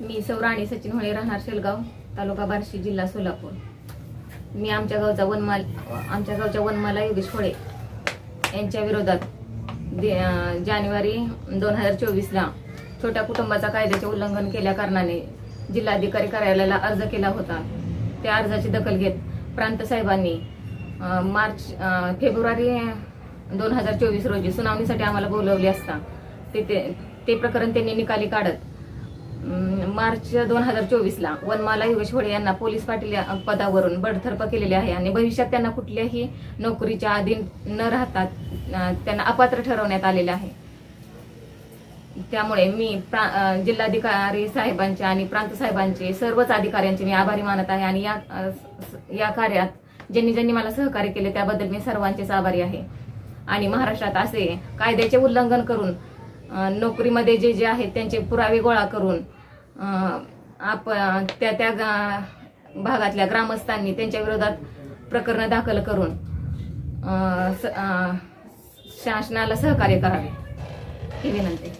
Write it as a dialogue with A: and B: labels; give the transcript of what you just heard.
A: मी सौराणी सचिन होळे राहणार शेलगाव तालुका बार्शी जिल्हा सोलापूर. मी आमच्या गावचा वनमाल आमच्या गावच्या वनमाला योगेश होळे यांच्या विरोधात दे- जानेवारी दोन हजार चोवीसला छोट्या कुटुंबाचा कायद्याचे उल्लंघन केल्या कारणाने जिल्हाधिकारी कार्यालयाला अर्ज केला होता. त्या अर्जाची दखल घेत प्रांत साहेबांनी मार्च फेब्रुवारी दोन हजार चोवीस रोजी सुनावणीसाठी आम्हाला बोलवले असता. ते ते- ते प्रकरण त्यांनी निकाली काढत मार्च दोन हजार चोवीसला वनमाला योगेश होळे यांना पोलीस पाटील पदावरून बडतर्फ केलेले आहे आणि भविष्यात त्यांना कुठल्याही नोकरीच्या अधीन न राहतात त्यांना अपात्र ठरवण्यात आलेले आहे. त्यामुळे मी जिल्हाधिकारी साहेबांचे आणि प्रांत साहेबांचे सर्वच अधिकाऱ्यांचे मी आभारी मानत आहे आणि या या कार्यात ज्यांनी ज्यांनी मला सहकार्य केले त्याबद्दल मी सर्वांचेच आभारी आहे. आणि महाराष्ट्रात असे कायद्याचे उल्लंघन करून नोकरीमध्ये जे जे आहेत त्यांचे पुरावे गोळा करून आप त्या त्या गा- भागातल्या ग्रामस्थांनी त्यांच्या विरोधात प्रकरण दाखल करून स- शासनाला सहकार्य करावे. ही विनंती.